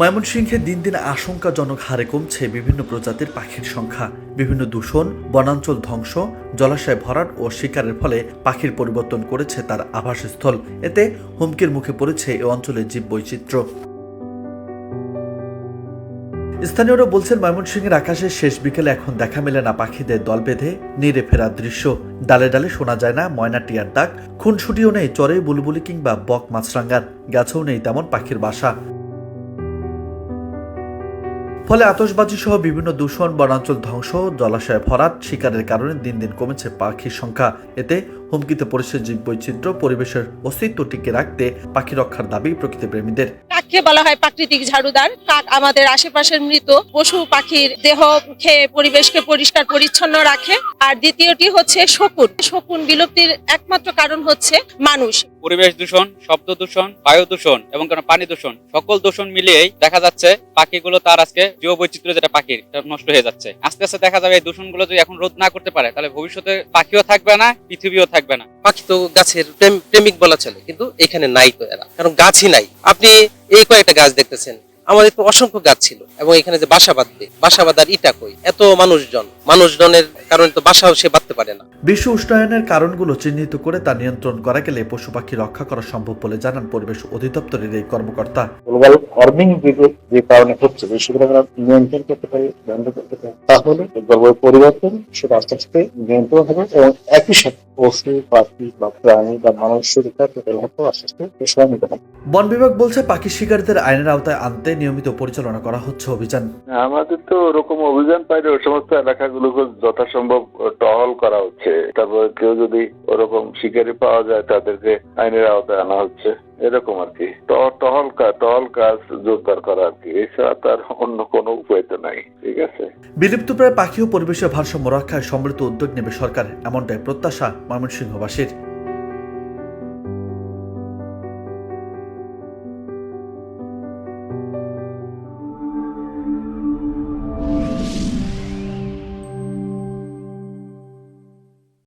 ময়মনসিংহে দিন দিন আশঙ্কাজনক হারে কমছে বিভিন্ন প্রজাতির পাখির সংখ্যা। বিভিন্ন দূষণ, বনাঞ্চল ধ্বংস, জলাশয় ভরাট ও শিকারের ফলে পাখির পরিবর্তন করেছে তার আবাসস্থল। এতে হুমকির মুখে পড়েছে এ অঞ্চলের জীব বৈচিত্র্য স্থানীয়রা বলছেন, ময়মনসিংহের আকাশে শেষ বিকেলে এখন দেখা মেলে না পাখিদের দল বেঁধে নিরে ফেরার দৃশ্য। ডালে ডালে শোনা যায় না ময়না টিয়ার ডাক খুনসুটিও নেই চরে, বুলবুলি কিংবা বক মাছরাঙ্গার গাছেও নেই তেমন পাখির বাসা। ফলে আতশবাজি সহ বিভিন্ন দূষণ বনাঞ্চল ধ্বংস, জলাশয়ে ভরাট, শিকারের কারণে দিন দিন কমেছে পাখির সংখ্যা। এতে হুমকিতে পড়েছে জীব বৈচিত্র্য পরিবেশের অস্তিত্ব টিকে রাখতে পাখি রক্ষার দাবি প্রকৃতি প্রেমীদের। কাককে বলা হয় প্রাকৃতিক ঝাড়ুদার। কাক আমাদের আশেপাশের মৃত, পশু পাখির দেহ খেয়ে পরিবেশকে পরিষ্কার, পরিচ্ছন্ন রাখে। আর দ্বিতীয়টি হচ্ছে শকুন। শকুন বিলুপ্তির একমাত্র কারণ হচ্ছে মানুষ। পরিবেশ দূষণ শব্দ দূষণ বায়ু দূষণ এবং কেন পানি দূষণ সকল দূষণ মিলিয়েই দেখা যাচ্ছে পাখিগুলো তার আজকে জীব বৈচিত্র্য যেটা পাখির নষ্ট হয়ে যাচ্ছে। আস্তে আস্তে দেখা যাবে এই দূষণগুলো যদি এখন রোধ না করতে পারে তাহলে ভবিষ্যতে পাখিও থাকবে না পৃথিবীও থাকবে না। পাখি তো গাছের প্রেম- প্রেমিক বলা চলে কিন্তু এখানে নাই তো এরা কারণ গাছই নাই। আপনি এই কয়েকটা গাছ দেখতেছেন আমাদের তো অসংখ্য গাছ ছিল এবং এখানে যে বাসা বাঁধবে বাসা বাঁধার ইটা কই? এত মানুষজন। মানুষজনের কারণে তো বাসাও সে বাঁধতে পারে না। বিশ্ব উষ্ণায়নের কারণগুলো চিহ্নিত করে তা নিয়ন্ত্রণ করা গেলে পশু পাখি রক্ষা করা সম্ভব বলে জানান পরিবেশ অধিদপ্তরের এই কর্মকর্তা। গ্লোবাল ওয়ার্মিং যে কারণে হচ্ছে সেগুলো আমরা নিয়ন্ত্রণ করতে পারি বন্ধ করতে পারি তাহলে জলবায়ু পরিবর্তন সেটা আস্তে আস্তে নিয়ন্ত্রণ হবে এবং একই সাথে পশু পাখি বা প্রাণী বা মানুষ সুরক্ষা প্রকল্প আস্তে আস্তে সময় নিতে হবে বন বিভাগ বলছে পাখি শিকারীদের আইনের আওতায় আনতে নিয়মিত পরিচালনা করা হচ্ছে অভিযান। আমাদের তো ওরকম অভিযান পাইলে ওই সমস্ত এলাকাগুলোকে যথাসম্ভব টহল করা হচ্ছে। তারপর কেউ যদি ওরকম শিকারি পাওয়া যায় তাদেরকে আইনের আওতায় আনা হচ্ছে। এরকম আর কি। টহল কাজ টহল কাজ জোরদার করা আর কি। এছাড়া তার অন্য কোনো উপায় তো নাই, ঠিক আছে? বিলুপ্ত প্রায় পাখি ও পরিবেশের ভারসাম্য রক্ষায় সমৃদ্ধ উদ্যোগ নেবে সরকার, এমনটাই প্রত্যাশা ময়মনসিংহবাসীর।